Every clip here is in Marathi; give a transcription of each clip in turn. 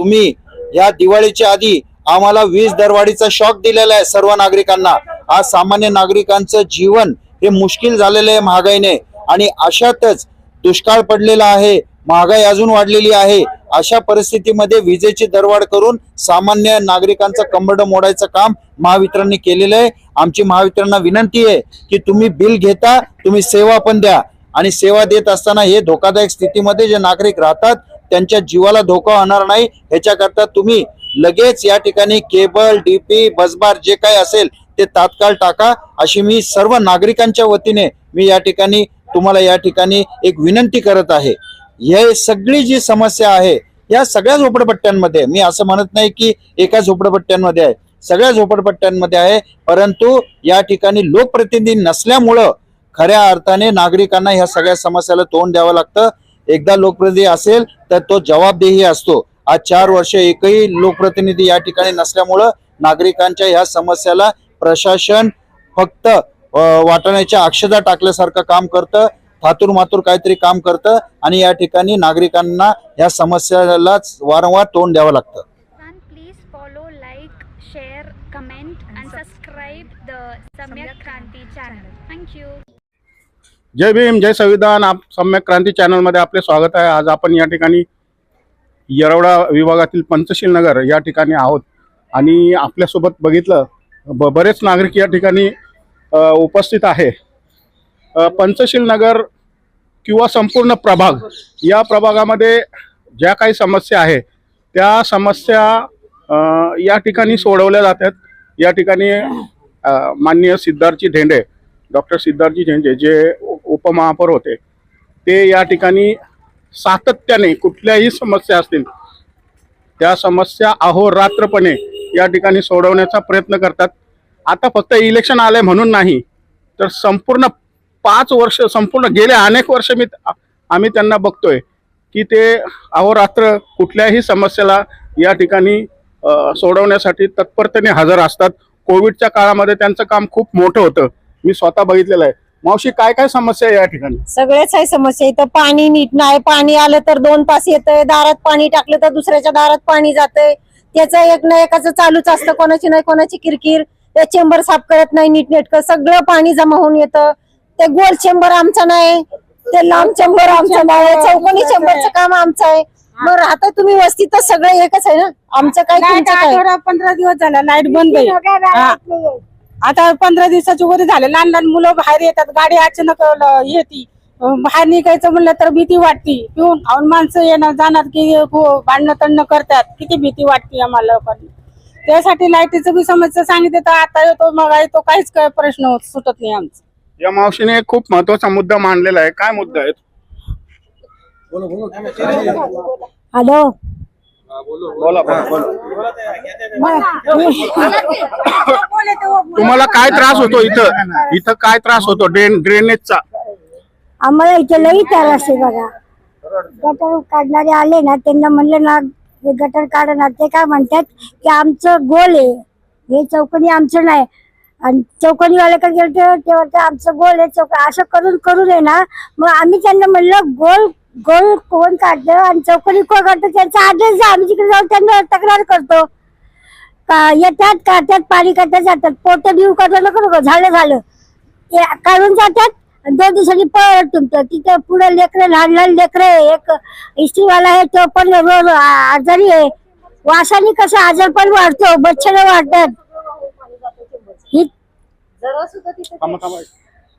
तुम्ही या दिवाळीच्या आधी आम्हाला वीज दरवाढीचा शॉक दिलेला आहे सर्व नागरिकांना. आज सामान्य नागरिकांचं जीवन हे मुश्किल झालेलं आहे महागाईने. आणि अशातच दुष्काळ पडलेला आहे महागाई अजून वाढलेली आहे. अशा परिस्थितीमध्ये विजेची दरवाढ करून सामान्य नागरिकांचं कंबड मोडायचं काम महावितरणने केलेलं आहे. आमची महावितरणना विनंती आहे की तुम्ही बिल घेता तुम्ही सेवा पण द्या. आणि सेवा देत असताना हे धोकादायक स्थितीमध्ये जे नागरिक राहतात त्यांच्या जीवाला धोका होणार नाही. ह्याच्याकरता तुम्ही लगेच या ठिकाणी केबल डीपी बसबार जे काही असेल ते तात्काळ टाका. अशी मी सर्व नागरिकांच्या वतीने मी या ठिकाणी तुम्हाला या ठिकाणी एक विनंती करत आहे. हे सगळी जी समस्या आहे या सगळ्या झोपडपट्ट्यांमध्ये मी असं म्हणत नाही की एका झोपडपट्ट्यांमध्ये आहे. सगळ्या झोपडपट्ट्यांमध्ये आहे परंतु या ठिकाणी लोकप्रतिनिधी नसल्यामुळं खऱ्या अर्थाने नागरिकांना ह्या सगळ्या समस्याला तोंड द्यावं लागतं. एकदा लोकप्रतिनिधी असेल तर तो जबाबदेही असतो. आज चार वर्ष एकही लोकप्रतिनिधी या ठिकाणी नसल्यामुळं नागरिकांच्या ह्या समस्याला प्रशासन फक्त वाटाण्याच्या अक्षता टाकल्यासारखं काम करतं थातूर मातूर काहीतरी काम करतं आणि या ठिकाणी नागरिकांना या समस्याला वारंवार तोंड द्यावं लागतं. The Samyak Kranti channel. जय भीम जय संविधान. आप सम्यक क्रांती चॅनलमध्ये आपले स्वागत आहे. आज आपण या ठिकाणी येरवडा विभागातील पंचशील नगर या ठिकाणी आहोत. आणि आपल्यासोबत बघितलं ब बरेच नागरिक या ठिकाणी उपस्थित आहे. पंचशील नगर किंवा संपूर्ण प्रभाग या प्रभागामध्ये ज्या काही समस्या आहे त्या समस्या या ठिकाणी सोडवल्या जातात या ठिकाणी माननीय सिद्धार्थजी ढेंडे डॉक्टर सिद्धार्थजी ढेंडे जे उपमहापौर होते. ते या ठिकाणी सातत्याने कुठल्याही समस्या असतील त्या समस्या अहोरात्रपणे या ठिकाणी सोडवण्याचा प्रयत्न करतात. आता फक्त इलेक्शन आलंय म्हणून नाही तर संपूर्ण पाच वर्ष संपूर्ण गेले अनेक वर्ष मी आम्ही त्यांना बघतोय की ते अहोरात्र कुठल्याही समस्याला या ठिकाणी सोडवण्यासाठी तत्परतेने हजर असतात. कोविडच्या काळामध्ये त्यांचं काम खूप मोठं होतं. मी स्वतः बघितलेलं आहे. मावशी काय काय समस्या आहे या ठिकाणी? सगळ्याच आहे समस्या. इथं पाणी नीट नाही. पाणी आलं तर दोन तास येतंय. दारात पाणी टाकलं तर दुसऱ्याच्या दारात पाणी जातंय. त्याचं एक ना एकाचं चालूच असतं. कोणाची नाही कोणाची किरकिर. ते चेंबर साफ करत नाही नीट नेटकं सगळं पाणी जमा होऊन येतं. ते गोल चेंबर आमचा नाही. ते लांब चेंबर आमचा नाही. चौकोनी चेंबरचं काम आमचं आहे. मग आता तुम्ही वस्तीत तर सगळं एकच आहे ना? आमचं काय तुमचं पंधरा दिवस झाला. लाइट बंद आहे. आता पंधरा दिवसाची वर झाले. लहान लहान मुलं बाहेर येतात. गाडी अचानक येते. बाहेर निघायचं म्हणलं तर भीती वाटते. पिऊन खाऊन माणसं येणार जाणार की भांडणं तंडणं करतात. किती भीती वाटते आम्हाला लोकांनी त्यासाठी लाईटीचं बी समस्या सांगितलं तर आता येतो मग येतो काहीच काय प्रश्न सुटत नाही आमचा. या मावशीने एक खूप महत्त्वाचा मुद्दा मांडलेला आहे. काय मुद्दा आहे? हॅलो. बोला. तुम्हाला काय त्रास होतो इथं? इथं काय त्रास होतो? ड्रेन ड्रेनेजचा? आम्हाला इथे लई त्रास आहे बघा. गटर काढणारे आले ना त्यांना म्हणलं ना हे गटर काढणार ते काय म्हणतात की आमचं गोल आहे. हे चौकणी आमचं नाही. आणि चौकणी वाल्याकडे गेलं तेव्हा ते आमचं गोल आहे. चौक असं करून करून आहे ना मग आम्ही त्यांना म्हणलं गोल गोल कोण काढलं आणि चौकणी कोण काढतं? त्यांचा आदेश आम्ही तिकडे जाऊन त्यांना तक्रार करतो. येतात काढतात पाणी काढतात जातात. पोट देऊ काढलं नको नको. झालं झालं. ते काढून जातात दोन दिवसांनी पळ तुमचं. तिथं पुढे लेकरं लहान लहान लेकरं एक इस्त्रीवाला आहे तो पण रोज आजारी आहे. वासाने कसं आजार पण वाढतो बच्चन वाढतात. ही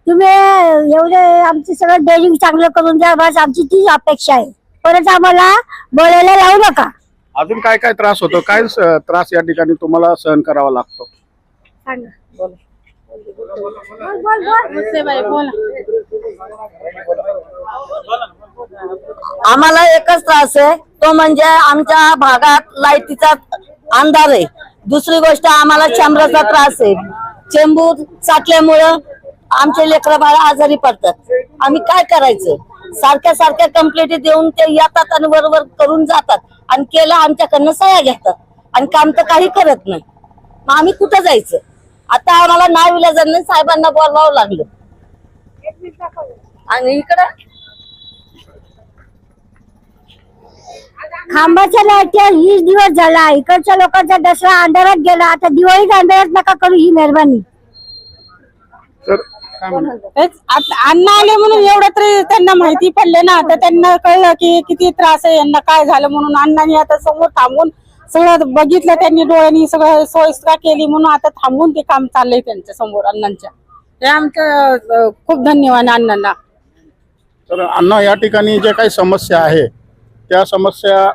तुम्ही एवढे आमचं सगळं डेअरिंग चांगलं करून द्या बस आमची तीच अपेक्षा आहे. परत आम्हाला बोलायला लावू नका. अजून काय काय त्रास होतो? काय स- त्रास या ठिकाणी तुम्हाला सहन करावा लागतो? बोला. आम्हाला एकच त्रास आहे. तो म्हणजे आमच्या भागात लाईटीचा अंधार आहे. दुसरी गोष्ट आम्हाला चेंबराचा त्रास आहे. चेंबूर साठल्यामुळं आमचे लेकरं बाळ आजारी पडतात. आम्ही काय करायचं? सारख्या सारख्या कंप्लेंटी देऊन ते येतात आणि बरोबर करून जातात. आणि केलं आमच्याकडनं सह्या घेतात. आणि काम तर काही करत नाही. मग आम्ही कुठं जायचं? आता आम्हाला नाव विलाजांनी साहेबांना बोलवावं लागलं. आणि इकडं? खांबाच्या लाईट्या वीस दिवस झाला. इकडच्या लोकांचा दसरा अंधारात गेला. आता दिवाळीत अंधारात नका करू ही मेहरबानी? तेच आत- अण्णा आले म्हणून एवढं तरी त्यांना माहिती पडले ना. तर त्यांना कळलं की किती त्रास आहे यांना काय झालं म्हणून. अण्णांनी आता समोर थांबून सगळं बघितलं त्यांनी डोळ्यांनी सगळं सोयीस्कर केली म्हणून आता थांबून ते काम चाललंय त्यांच्यासमोर अण्णांच्या. ते आमचं खूप धन्यवाद अण्णांना. तर अण्णा या ठिकाणी जे काही समस्या आहे त्या समस्या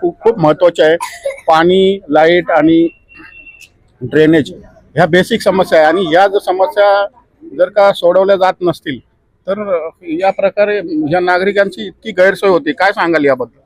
खूप खूप महत्त्वाच्या आहे. पाणी लाइट आणि ड्रेनेज ह्या बेसिक समस्या आहे. आणि या जर समस्या जर का सोडवल्या जात नसतील तर या प्रकारे या नागरिकांची इतकी गैरसोय होती. काय सांगाल याबद्दल?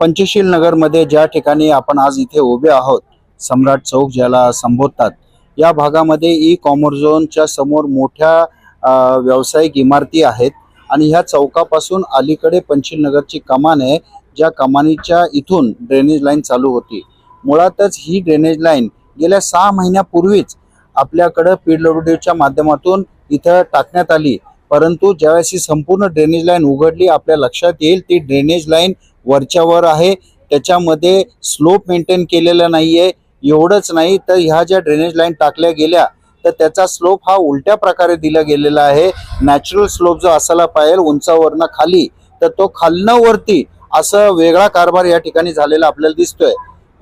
पंचशील नगरमध्ये ज्या ठिकाणी आपण आज इथे उभे आहोत सम्राट चौक ज्याला संबोधतात या भागामध्ये ई कॉमर्स झोनच्या समोर मोठ्या व्यावसायिक इमारती आहेत आणि ह्या चौकापासून अलीकडे पंचशील नगरची कमान आहे ज्या कमानीच्या इथून ड्रेनेज लाईन चालू होती. मुळातच ही ड्रेनेज लाईन गेल्या सहा महिन्यापूर्वीच आपल्याकडं पीडब्ल्यूडीच्या माध्यमातून इथं टाकण्यात आली. परंतु ज्यावेळेस ही संपूर्ण ड्रेनेज लाईन उघडली आपल्या लक्षात येईल ती ड्रेनेज लाईन वरच्यावर आहे. त्याच्यामध्ये स्लोप मेंटेन केलेला नाही आहे एवढंच नाही. तर ह्या ज्या ड्रेनेज लाईन टाकल्या गेल्या तर त्याचा स्लोप हा उलट्या प्रकारे दिला गेलेला आहे. नॅचरल स्लोप जो असायला पाहिजे उंचावरनं खाली तर तो खालनं वरती असं वेगळा कारभार या ठिकाणी झालेला आपल्याला दिसतोय.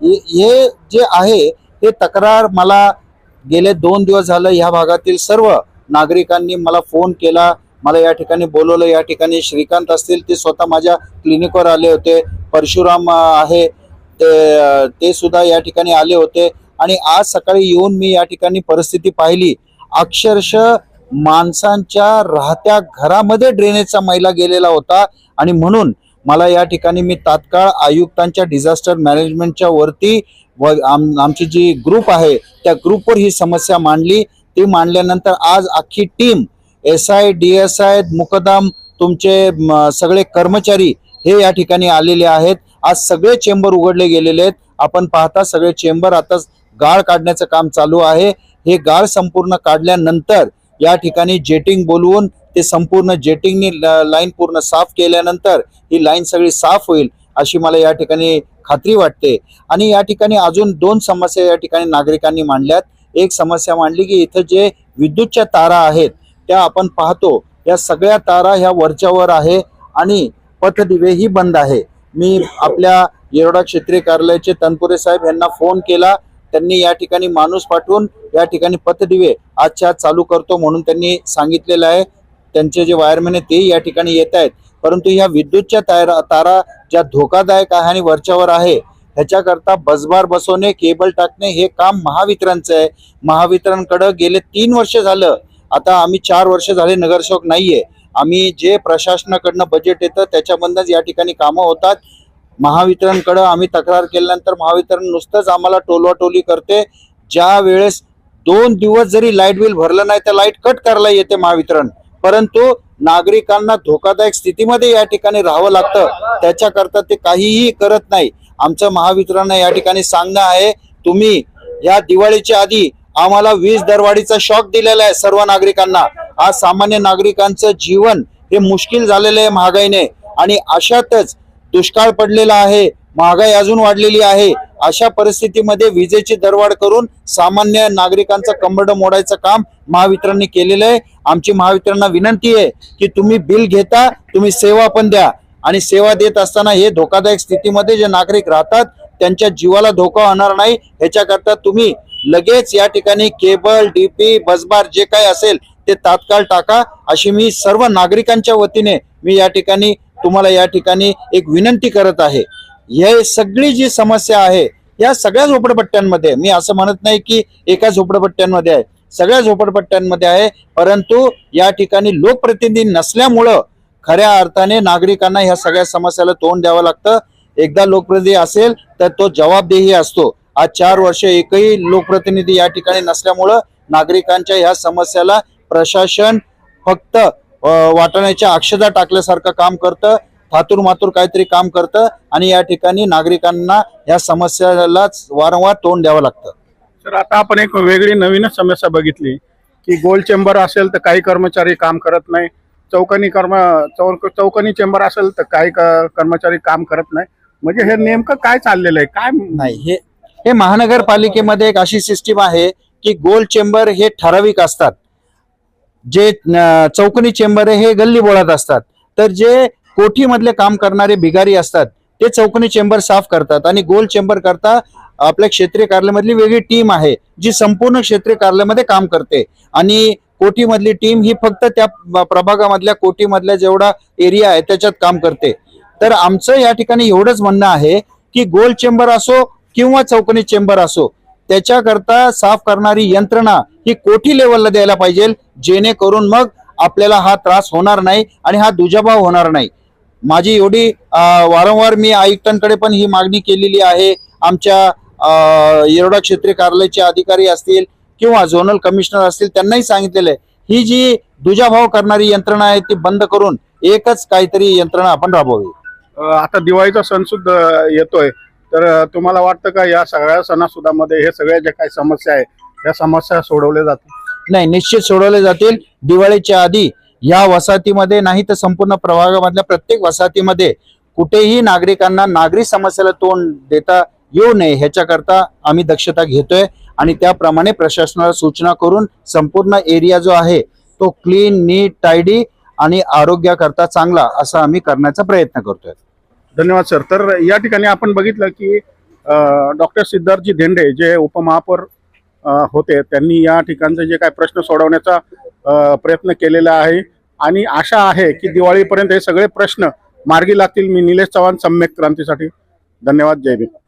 हे हे जे आहे ते तक्रार मला गेले दोन दिवस झालं ह्या भागातील सर्व नागरिकांनी मला फोन केला. मला या ठिकाणी बोलवलं. या ठिकाणी श्रीकांत असतील ते स्वतः माझ्या क्लिनिकवर आले होते. परशुराम आहे. ते ते सुद्धा या ठिकाणी आले होते. आणि आज सकाळी येऊन मी या ठिकाणी परिस्थिती पाहिली. अक्षरशः माणसांच्या राहत्या घरामध्ये ड्रेनेजचा मैला गेलेला होता. आणि म्हणून मला या ठिकाणी मी तात्काळ आयुक्तांच्या डिझास्टर मॅनेजमेंटच्या वरती व आम- आमची जी ग्रुप आहे त्या ग्रुपवर ही समस्या मांडली. ती मांडल्यानंतर आज अख्खी team S I D S I Mukadam तुमचे सगळे कर्मचारी हे या ठिकाणी आलेले आहेत. आज सगळे चेंबर उघडले गेलेले आहेत. आपण पाहता सगळे चेंबर आता गाळ काढण्याचं काम चालू आहे. हे गाळ संपूर्ण काढल्यानंतर या ठिकाणी जेटिंग बोलवून ते संपूर्ण जेटिंगनी लाईन पूर्ण साफ केल्यानंतर ही लाईन सगळी साफ होईल अशी मला या ठिकाणी खात्री वाटते. आणि या ठिकाणी अजून दोन समस्या या ठिकाणी नागरिकांनी मांडल्यात. एक समस्या मांडली की इथं जे विद्युतच्या तारा आहेत त्या आपण पाहतो. या सगळ्या तारा ह्या वरच्यावर आहे आणि पथदिवे ही बंद आहे. मी आपल्या येरोडा क्षेत्रीय कार्यालयाचे तनपुरे साहेब यांना फोन केला. त्यांनी या ठिकाणी माणूस पाठवून या ठिकाणी पथदिवे आजच्या आज चालू करतो म्हणून त्यांनी सांगितलेलं आहे. त्यांचे जे वायरमॅन आहेत ते या ठिकाणी येत आहेत. परंतु ह्या विद्युतच्या तारा तारा ज्या धोकादायक आहे आणि वरच्यावर आहे ह्याच्याकरता बसबार बसवणे केबल टाकणे हे काम महावितरणचं आहे. महावितरणकडं गेले तीन वर्ष झालं. आता आम्ही चार वर्ष झाले नगरसेवक नाहीये. आम्ही जे प्रशासनाकडनं बजेट येतं त्याच्यामधनंच या ठिकाणी कामं होतात. महावितरणकडं आम्ही तक्रार केल्यानंतर महावितरण नुसतंच आम्हाला टोलवाटोली करते. ज्या वेळेस दोन दिवस जरी लाइट बिल भरलं नाही तर लाइट कट करायला येते महावितरण. परंतु नागरिकांना धोकादायक स्थितीमध्ये या ठिकाणी राहावं लागतं. त्याच्याकरता ते काहीही करत नाही. आमचं महावितरण या ठिकाणी सांगणं आहे तुम्ही या दिवाळीच्या आधी आम्हाला वीज दरवाढीचा शॉक दिलेला आहे सर्व नागरिकांना. आज सामान्य नागरिकांचं जीवन हे मुश्किल झालेलं आहे महागाईने. आणि अशातच दुष्काळ पडलेला आहे महागाई अजून वाढलेली आहे. अशा परिस्थितीमध्ये विजेची दरवाढ करून सामान्य नागरिकांचं कंबड मोडायचं काम महावितरणने केलेलं आहे. आमची महावितरणना विनंती आहे की तुम्ही बिल घेता तुम्ही सेवा पण द्या. आणि सेवा देत असताना हे धोकादायक स्थितीमध्ये जे नागरिक राहतात त्यांच्या जीवाला धोका होणार नाही. ह्याच्याकरता तुम्ही लगेच या ठिकाणी केबल डीपी बसबार जे काही असेल ते तात्काळ टाका. अशी मी सर्व नागरिकांच्या वतीने मी या ठिकाणी तुम्हाला या ठिकाणी एक विनंती करत आहे. हे सगळी जी समस्या आहे या सगळ्या झोपडपट्ट्यांमध्ये मी असं म्हणत नाही की एका झोपडपट्ट्यांमध्ये आहे सगळ्या झोपडपट्ट्यांमध्ये आहे परंतु या ठिकाणी लोकप्रतिनिधी नसल्यामुळं खऱ्या अर्थाने नागरिकांना ह्या सगळ्या समस्याला तोंड द्यावं लागतं. एकदा लोकप्रतिनिधी असेल तर तो जबाबदेही असतो. आज चार वर्ष एकही लोकप्रतिनिधी या ठिकाणी नसल्यामुळं नागरिकांच्या ह्या समस्याला प्रशासन फक्त वाटण्याच्या वाटाण्याच्या अक्षदा टाकल्यासारखं काम करतं. थातूर मातूर काहीतरी काम करतं आणि या ठिकाणी नागरिकांना या समस्यालाच वारंवार तोंड द्यावं लागतं. तर आता आपण एक वेगळी नवीनच समस्या बघितली की गोल चेंबर असेल तर काही कर्मचारी काम करत नाही. चौकनी कर्म चौक चौकनी चेंबर असेल तर काही कर्मचारी काम करत नाही. म्हणजे हे नेमकं काय चाललेलं आहे? काय नाही हे हे महानगरपालिकेमध्ये एक अशी सिस्टीम आहे की गोल चेंबर हे ठराविक असतात. जे चौकोनी चेंबर हे गल्ली बोळात असतात. तर जे कोठीमधले काम करणारे भिगारी असतात ते चौकणी चेंबर साफ करतात आणि गोल चेंबर करता आपल्या क्षेत्रीय कार्यालयामधली वेगळी टीम आहे जी संपूर्ण क्षेत्रीय कार्यालयामध्ये काम करते. आणि कोठीमधली टीम ही फक्त त्या प्रभागामधल्या कोठीमधल्या जेवढा एरिया आहे त्याच्यात काम करते. तर आमचं या ठिकाणी एवढंच म्हणणं आहे की गोल चेंबर असो किंवा चौकणी चेंबर असो त्याच्याकरता साफ करणारी यंत्रणा ही कोठी लेवलला द्यायला पाहिजे जेणेकरून मग आपल्याला हा त्रास होणार नाही आणि हा दुजाभाव होणार नाही. माझी एवढी वारंवार मी आयुक्तांकडे पण ही मागणी केलेली आहे. आमच्या अं, येरवडा क्षेत्रीय कार्यालयाचे अधिकारी असतील किंवा झोनल कमिशनर असतील त्यांनाही सांगितलेलं आहे. ही जी दुजाभाव करणारी यंत्रणा आहे ती बंद करून एकच काहीतरी यंत्रणा आपण राबवावी. आता दिवाळीचा सण सुद्धा येतोय. तर तुम्हाला वाटतं का या सगळ्या सणासुदामध्ये हे सगळ्या ज्या काही समस्या आहे या समस्या सोडवल्या जातील? नाही निश्चित सोडवले जातील. दिवाळीच्या आधी या वसाहतीमध्ये नाही तर संपूर्ण प्रभागामधल्या प्रत्येक वसाहतीमध्ये कुठेही नागरिकांना नागरी समस्येला तोंड देता येऊ नये ह्याच्याकरता आम्ही दक्षता घेतोय आणि त्याप्रमाणे प्रशासनाला सूचना करून संपूर्ण एरिया जो आहे तो क्लीन नीट टायडी आणि आरोग्याकरता चांगला असा आम्ही करण्याचा प्रयत्न करतोय. धन्यवाद सर. तर या ठिकाणी आपण बघितलं की डॉक्टर सिद्धार्थजी धेंडे जे उपमहापौर होते त्यांनी या ठिकाणचे जे काही प्रश्न सोडवण्याचा प्रयत्न केलेला आहे. आणि आशा आहे की दिवाळीपर्यंत हे सगळे प्रश्न मार्गी लागतील. मी निलेश चव्हाण सम्यक क्रांतीसाठी. धन्यवाद. जय भीम.